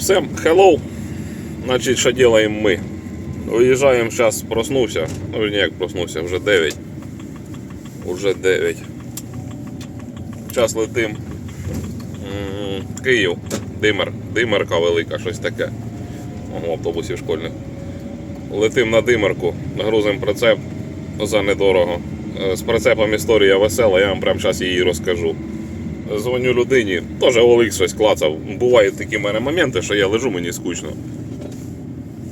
Всем hello. Значить, що делаем ми? Виїжджаємо зараз, проснувся. Ну, не як проснувся, вже 9. Уже 9. Час летим. Київ. Димер. Димерка велика, щось таке. Ого, автобусів школьних. Летим на Димерку, нагрузимо прицеп за недорого. Е, З прицепом історія весела, я вам прямо зараз її розкажу. Дзвоню людині, теж Олег щось клацав. Бувають такі в мене моменти, що я лежу, мені скучно.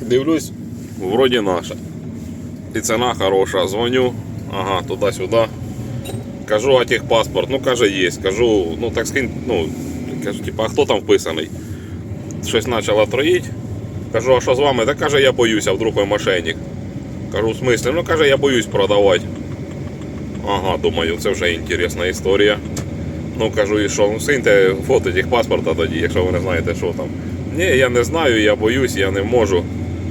Дивлюсь, вроді наша. І ціна хороша. Дзвоню, ага, туди-сюди. Кажу, а техпаспорт. Ну, каже, є. Кажу, ну так скинь, ну, кажу, типа, а хто там вписаний? Щось почало троїть. Кажу, а що з вами? Та каже, я боюся, вдруг ви мошенник. Кажу, в смислі? Ну каже, я боюсь продавати. Ага, думаю, це вже інтересна історія. Ну кажу, і що? Ну синьте фото тих паспорта тоді, якщо ви не знаєте, що там. Ні, я не знаю, я боюсь, я не можу.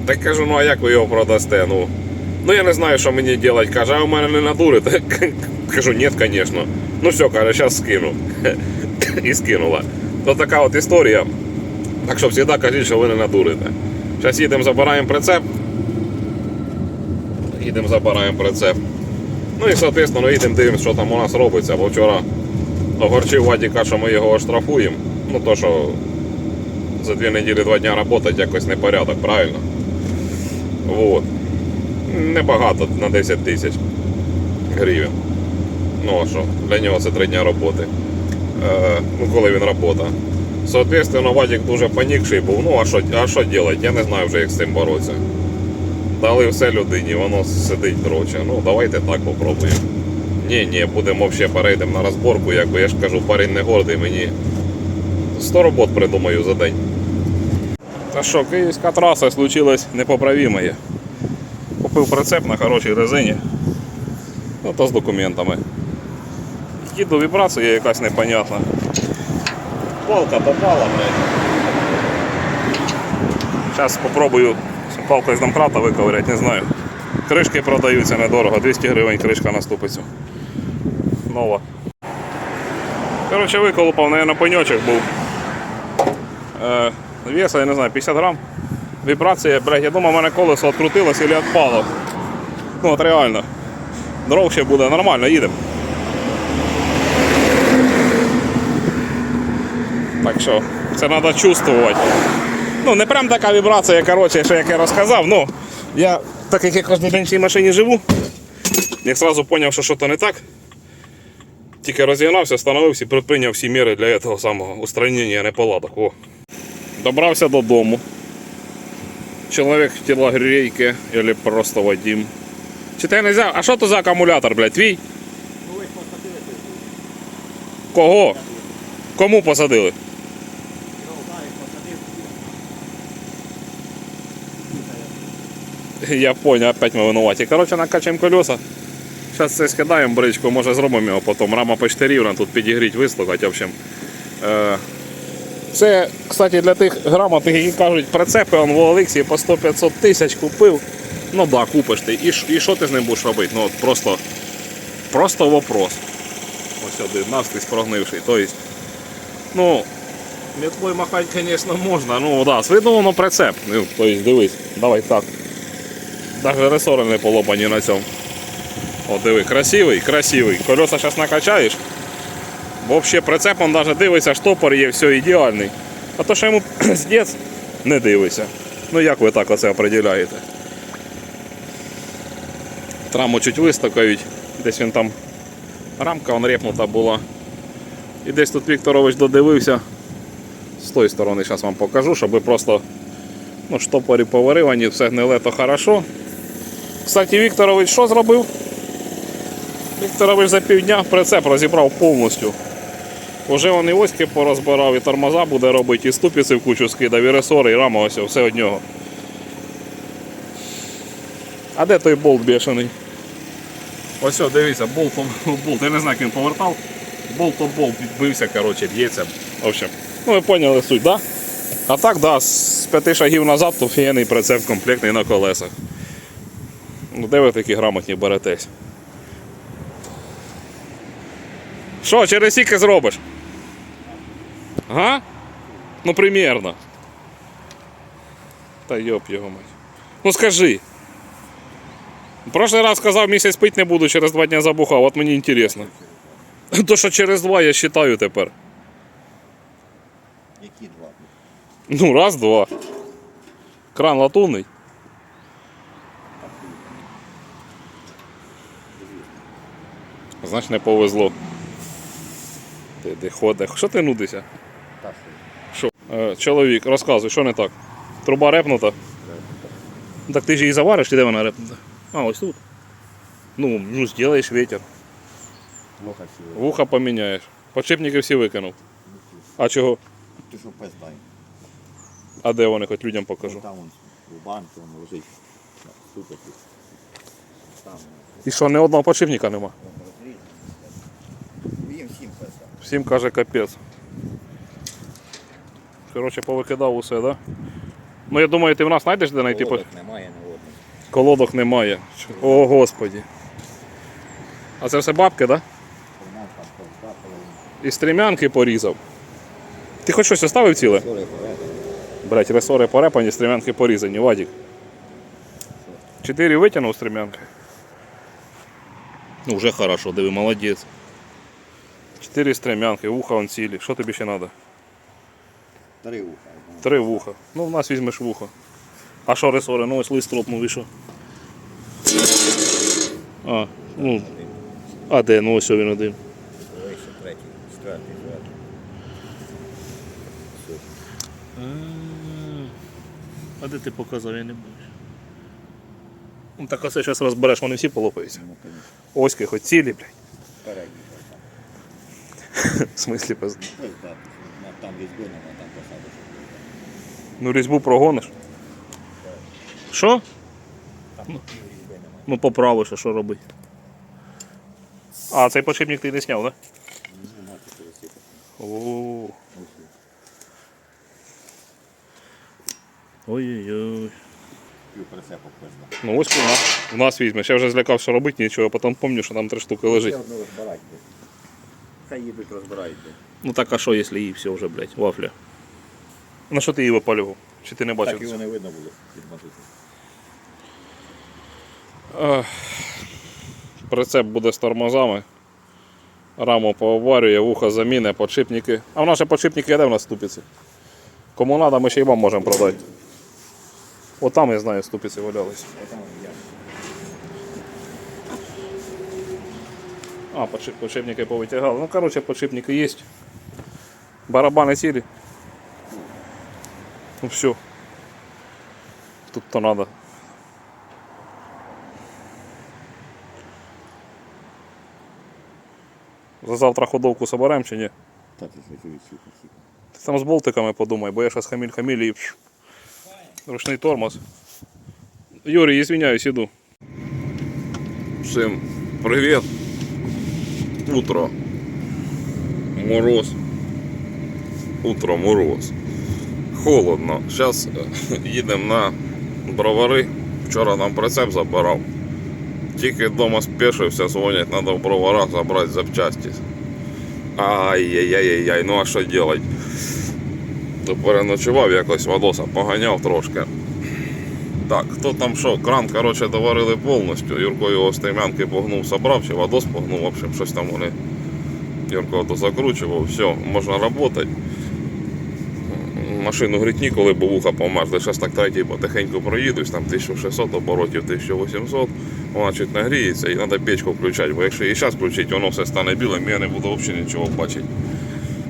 Так кажу, ну а як ви його продасте? Ну, ну я не знаю, що мені робити. Каже, а у мене не надурите. Кажу, ні, звісно. Ну все, каже, зараз скину. І скинула. То така от історія. Так що завжди кажіть, що ви не надурите. Зараз їдемо, забираємо прицеп. Їдемо, забираємо прицеп. Ну і, соответственно, їдемо, дивимося, що там у нас робиться, бо вчора огорчив Вадіка, що ми його оштрафуємо. Ну то, що за дві неділі два дня працювати якось непорядок, правильно? Вот. Небагато на 10 тисяч гривень. Ну а що, для нього це три дня роботи. Е, ну, коли він робота. Соответственно, Вадик дуже панікший був. Ну, а що, а що робити? Я не знаю вже, як з цим боротися. Дали все людині, воно сидить дроче. Ну, давайте так попробуємо. Ні, ні, будемо взагалі перейдемо на розборку, якби я ж кажу, парень не гордий, мені 100 робот придумаю за день. Та що, київська траса случилась непоправимое. Купив прицеп на хорошій резині. Ну, то з документами. Їду вібрація якась непонятна. Палка попала, блядь. Зараз спробую палкою з домкрата виковиряти, не знаю. Кришки продаються недорого, 200 гривень кришка на ступицю. Нова. Коротше, виколупав, наверное, пеньочок був. Е, веса, я не знаю, 50 грам. Вібрація, блядь, я думав, у мене колесо відкрутилось і відпало. Ну от реально. Дров ще буде нормально, їдемо. Так що це треба чувствувати. Ну, не прям така вібрація, коротше, що як я розказав, ну я так як я день в цій машині живу, я одразу зрозумів, що щось не так. Тільки розігнався, встановився і прийняв всі міри для цього самого устранення неполадок. О. Добрався додому. Чоловік в телогрейки або просто Вадим. Чи ти не взяв? А що то за акумулятор, блядь, твій? Кого? Кому посадили? Я понял, опять ми винуваті. Коротше, накачаємо колеса. Зараз це скидаємо бричку, може зробимо його потім. Рама почти рівна, тут підігріть, вислухати. В общем. Е, Це, кстати, для тих грамотних, які кажуть, прицепи он в Олексі по 100-500 тисяч купив. Ну да, купиш ти. І, що ти з ним будеш робити? Ну от просто, просто вопрос. Ось один настись прогнивший. Тобто, ну, метлою махати, звісно, можна. Ну да, видно воно прицеп. Ну, тобто, дивись, давай так. Даже ресори не полопані на цьому. О, диви, красивий, красивий. Колеса зараз накачаєш. Взагалі прицепом навіть дивиться, штопор є, все ідеальний. А то що йому здець не дивиться. Ну як ви так оце определяєте? Траму чуть вистакають, десь він там рамка он репнута була. І десь тут Вікторович додивився. З тої сторони зараз вам покажу, щоб ви просто ну, штопорі поваривані, все гниле, то хорошо. Кстати, Вікторович що зробив? Вікторович за півдня прицеп розібрав повністю. Уже він і оськи порозбирав, і тормоза буде робити, і ступиці в кучу скидав, і ресори, і рама ось, все од нього. А де той болт бешений? Ось, дивіться, болт, болт, я не знаю, як він повертав. Болт об болт відбився, коротше, б'ється. В общем, ну ви поняли суть, так? Да? А так, да, з п'яти шагів назад, то фієний прицеп комплектний на колесах. Ну, де ви такі грамотні беретесь? Що, через скільки зробиш? Ага? Ну, примерно. Та йоп його мать. Ну скажи. Прошлий раз сказав, місяць пить не буду, через два дня забухав, от мені інтересно. То, що через два я вважаю тепер. Які два? Ну, раз, два. Кран латунний. Значить, не повезло. Ти де ходиш? Що ти нудишся? Що? Е, чоловік, розказуй, що не так? Труба репнута? Так ти ж її завариш, чи де вона репнута? А, ось тут. Ну, ну зробиш сіли. Вуха поміняєш. Подшипники всі викинув. А чого? Ти що пес дай? А де вони, хоч людям покажу. Там вон у банку він лежить. Там І що, ні одного подшипника нема? Всім каже капець. Коротше, повикидав усе, да? Ну я думаю, ти в нас знайдеш де знайти. Колодок немає ні одного. колодок немає. О господі. А це все бабки, да? Формат. І стрімянки порізав. Ти хоч щось оставив ціле? Блять, ресори порепані, стрімянки порізані, Вадік. Чотири витягнув стрімянки. Ну, вже хорошо, диви, молодець. Чотири стрімянки, вуха он цілі. Що тобі ще треба? Три уха. Три вуха. Ну, в нас візьмеш вуха. А що ресори? Ну ось лист тропнув і що? А, ну, а де? Ну ось він один. Третій. А де ти показав, я не бачу. Ну так оце зараз розбереш, вони всі полопаються. Ну. Оськи хоч цілі, блядь. В смислі без. Пес там різьби нема, там посадиш. Ну різьбу прогониш. Що? Там різьби нема. Ну поправиш, а що робити. А, цей подшипник ти не зняв, так? Ну. Да? О. Ой-ой-ой. Ну ось у нас, візьмеш. Я вже злякався робити нічого, а потім пам'ятаю, що там три штуки лежить. Ще одну розбирати. Хай їдуть розбирають. би. Ну так а що, якщо її все вже, блядь, вафля. На що ти її випалював? Чи ти не бачив? Так його не видно було під матусом. Прицеп буде з тормозами. Раму пооварює, вуха заміне, подшипники. А в нас ще подшипники де в нас ступиці? Кому треба, ми ще й вам можемо продати. От там, я знаю, ступиці валялись. Отам я. А, подшип, подшипники повитягали. Ну, коротше, подшипники є. Барабани цілі. Ну все. Тут то надо. За завтра ходовку соберемо чи ні? Та ти там з болтиками подумай, бо я зараз хаміль хаміль і пш, ручний тормоз. Юрій, извиняюсь, іду. Всім привіт. Утро. Мороз. Утро мороз. Холодно. Зараз їдемо на бровари. Вчора нам прицеп забирав. Тільки вдома спішився, дзвонять, треба в броварах забрати запчасті. Ай-яй-яй-яй, ну а що робити? Переночував якось Вадоса, поганяв трошки. Так, хто там що, кран, коротше, доварили повністю. Юрко його з таймянки погнув, собрав, чи Вадос погнув, в общем, щось там вони. Юрко дозакручував, все, можна працювати. Машину гріть ніколи, бо вуха померзли. Зараз так третій потихеньку проїдусь, там 1600 оборотів, 1800, вона чуть нагріється і треба печку включати, бо якщо її зараз включити, воно все стане білим, я не буду взагалі нічого бачити.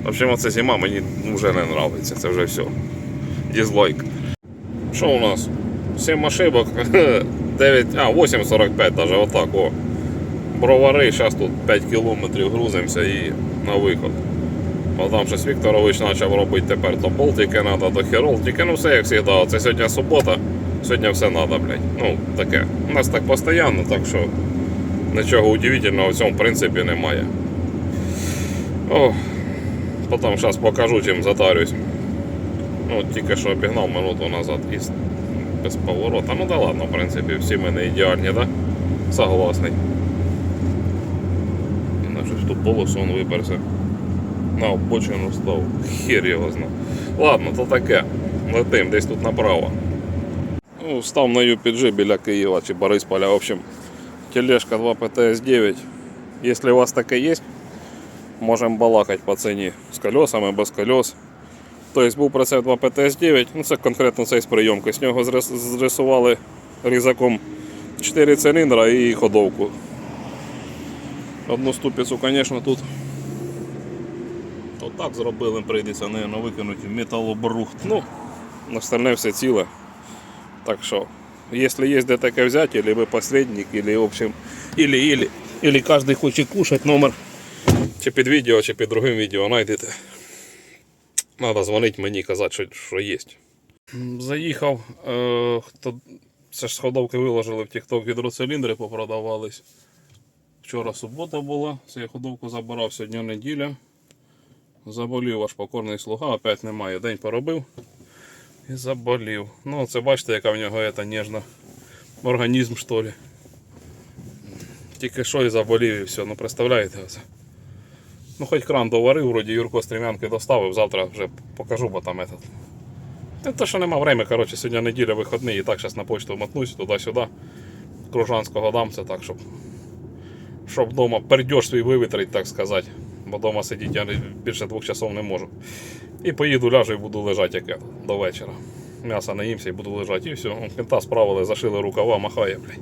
В оця зима мені вже не подобається, це вже все. Дізлайк. Що у нас? 7 ошибок, 9, а, 8,45 даже отак, о. Бровари, зараз тут 5 кілометрів грузимося і на виход. А там щось Вікторович почав робити тепер то болтики треба, то херол. Ну все як завжди. Це сьогодні субота, сьогодні все треба, блядь. Ну, таке. У нас так постійно, так що нічого удивительного в цьому принципі немає. О, потім зараз покажу, чим затарюсь. Ну, тільки що обігнав минуту назад і без поворота. Ну да ладно, в принципі, всі ми не ідеальні, да? Согласний. На щось тут полосу он виперся. На обочину став. Хер його знав. Ладно, то таке. Летим десь тут направо. Ну, став на UPG біля Києва чи Борисполя. В общем, тележка 2 ПТС-9. Якщо у вас таке є, можемо балакати по ціні з колесами, без колес. Тобто був прицеп 2 ПТС-9, ну це конкретно цей з прийомки. З нього зрисували різаком 4 циліндра і ходовку. Одну ступицю, звісно, тут. Так зробили, прийдеться, наверное, викинути металобрухт. Ну, остальне все ціле. Так що, если есть где таке взять, или вы посредник, или в общем, или, или, или каждый хочет кушать, номер чи під відео, чи під другим відео знайдете. Надо дзвонити мені і казати, що, що є. Заїхав, е, хто, це ж з ходовки виложили в TikTok гідроциліндри попродавались. Вчора субота була, це я ходовку забирав, сьогодні неділя. Заболів аж покорний слуга, опять немає. День поробив і заболів. Ну, це бачите, яка в нього ета ніжна організм, що ли. Тільки що і заболів і все, ну представляєте оце. Ну хоч кран доварив, вроді Юрко стрімянки доставив, завтра вже покажу, бо там этот. Та те, що нема времени, коротше, сьогодні неділя вихідний і так зараз на почту мотнусь туди-сюди. Кружанського дам це так, щоб. Щоб вдома пердьош свій вивітрить, так сказати. Бо вдома сидіти я більше двох часов не можу. І поїду ляжу і буду лежати як это, до вечора. М'яса наїмся і буду лежати. І все. Кента справили, зашили рукава, махає, блядь.